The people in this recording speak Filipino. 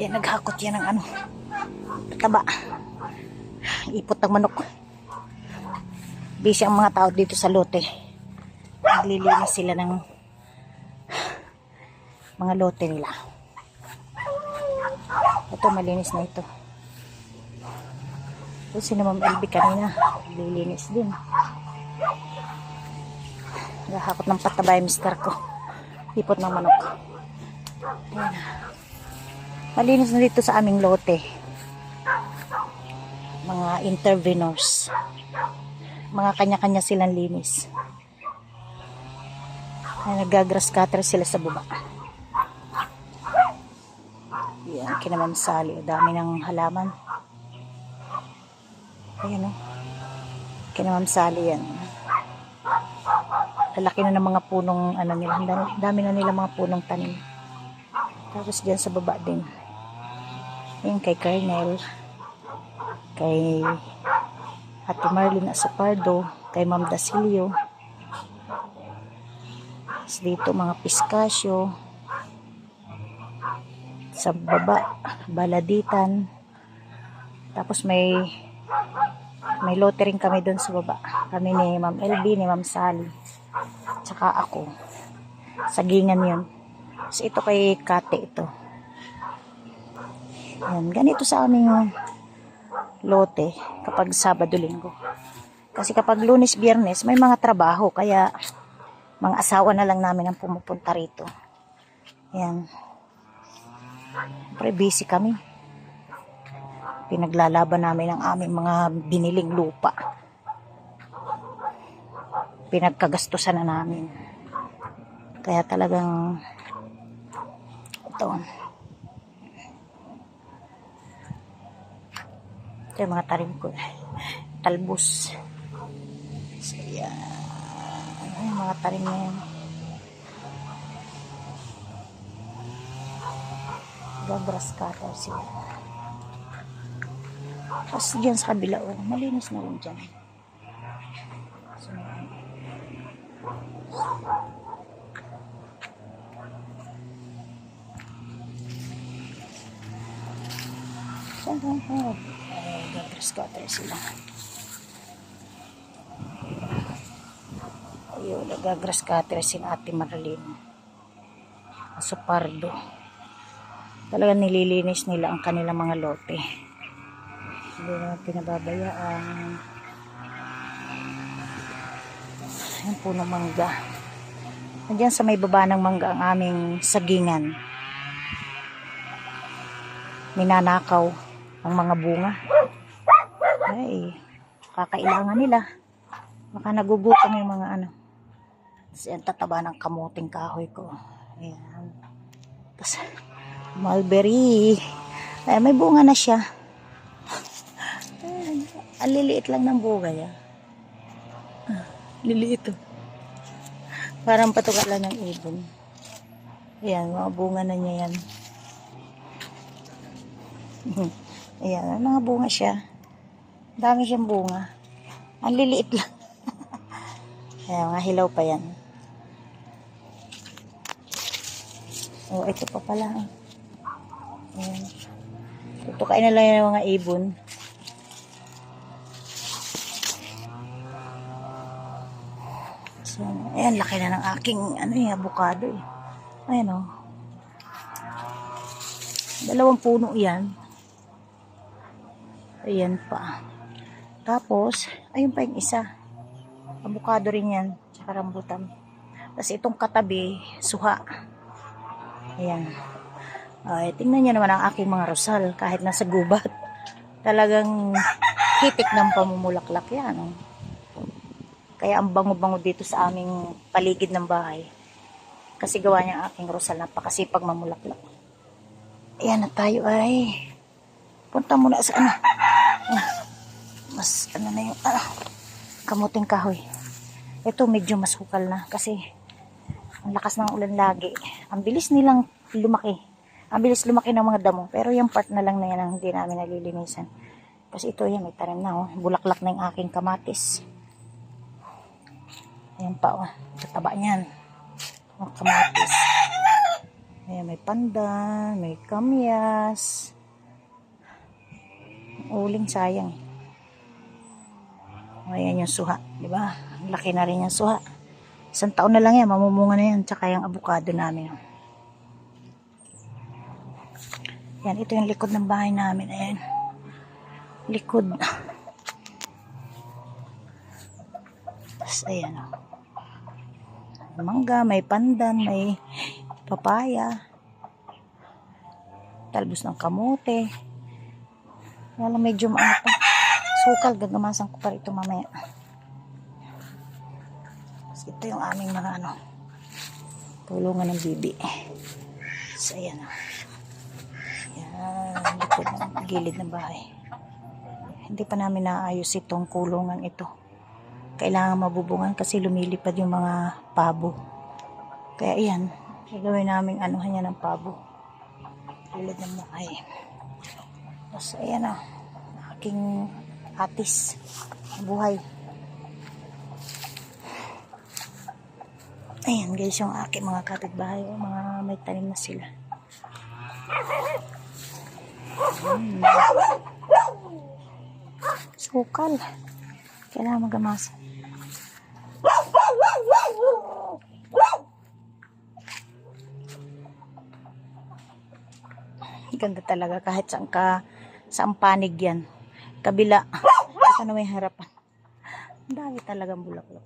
Yan, naghakot yan ng ano. Taba. Ipot ng manok. Busy ang mga tao dito sa lote. Naglilinis sila ng mga lote nila. Ito, malinis na ito. Ito, si na Ma'am LB kanina. Naglilinis din. Nahakot ng pataba yung mister ko. Ipot ng manok. Ayan. Malinis na dito sa aming lote. Mga intervenors. Mga kanya-kanya silang linis. Ay, nagagrass cutter sila sa baba. Yan, kinamamsali. Dami ng halaman. Ayan o. Kinamamsali yan. Lalaki na ng mga punong ano nila. Dami na nila mga punong tanim. Tapos dyan sa baba din. Ayan kay Colonel. Kay Ate Marlene Asapardo. Kay Ma'am Dasilio. Tapos dito mga piskasyo. Sa baba, baladitan. Tapos may may lote rin kami doon sa baba. Kami ni Ma'am LB, ni Ma'am Sally. Tsaka ako. Sagingan yun. Tapos ito kay Kate ito. Yan, ganito sa aming lote kapag Sabado Linggo. Kasi kapag Lunes, Biyernes, may mga trabaho. Kaya mga asawa na lang namin ang pumupunta rito. Yan. Siyempre, busy kami. Pinaglalaban namin ang aming mga biniling lupa. Pinagkagastusan na namin. Kaya talagang ito. Ito yung mga tarim ko. Talbos. So, yan. Yung mga tarim na yan. Gabras cutter sila. Tapos dyan sa kabila, oh, malinis na rin dyan. So, Saan ba? Cutter sila. Ayun, nagagras cutter sila ate Marlene. Aso pardo. Talagang nililinis nila ang kanilang mga lote. Hindi na pinababayaan. Yan po ng mangga. Nandiyan sa may baba ng mangga ang aming sagingan. Minanakaw ang mga bunga. Ay, kakailangan nila. Baka nagugutom yung mga ano. Tapos yan, tataba ng kamuting kahoy ko. Ayan. Tapos, mulberry. Ay, may bunga na siya. Ang liliit lang ng bunga niya. Ah, Liliit to. Parang patuka lang ng ibon. Ayan, mga bunga na niya yan. Ayan, mga bunga siya. Dami siyang bunga. Ang liliit lang. Ayan, mga hilaw pa yan. Oh, ito pa pala. Ayan. Tutukain na lang yan ng mga ibon. So, ayan, laki na ng aking, ano eh, avocado eh. Ayan o. Dalawang puno yan. Ayan pa. Tapos, ayun pa yung isa. Avocado rin yan. Tsaka rambutan. Tapos itong katabi, suha. Ayan. Ay, tingnan niyo naman ang aking mga rosal kahit nasa gubat. Talagang hitik ng pamumulaklak yan. Oh. Kaya ang bango-bango dito sa aming paligid ng bahay. Kasi gawa niya ang aking rosal. Napakasipag mamulaklak. Ayan na tayo ay. Punta muna sa ano. Mas ano na yung ah, kamuting kahoy. Ito medyo masukal na kasi ang lakas ng ulan lagi. Ang bilis nilang lumaki. Ang bilis lumaki ng mga damo. Pero yung part na lang na yan ang hindi namin nalilinisan. Kasi ito yan, may tarim na oh. Bulaklak na yung aking kamatis. Ayan pa oh. Tataba niyan. Oh, kamatis. Ayan, may pandan, may kamyas. Uling sayang. Ayan yung suha, di ba? Ang Laki na rin yung suha. Isang taon na lang yan, mamumunga na yan. Tsaka yung avocado namin. Yan, ito yung likod ng bahay namin. Ayan. Likod. Tapos, ayan o. May Mangga, may pandan, may papaya. Talbos ng kamote. Wala medyo maano pa. Sukal, gagamasan ko pa ito mamaya. Tapos ito yung aming mga ano, tulungan ng bibi. So, ayan o. Yan, likod ng gilid ng bahay. Hindi pa namin naayos itong kulungan ito. Kailangan mabubungan kasi lumilipad yung mga pabo. Kaya ayan, gagawin namin anuhan niya ng pabo. Gilid ng bahay. Tapos ayan o, aking atis. Buhay. Ayan guys, yung aking mga kapitbahay, mga may tanim na sila. Hmm. Sukal. Kailangan magamasa. Ganda talaga kahit saan ka saan panig yan. Kabila. Ito na may harapan. Dami talagang bulaklak.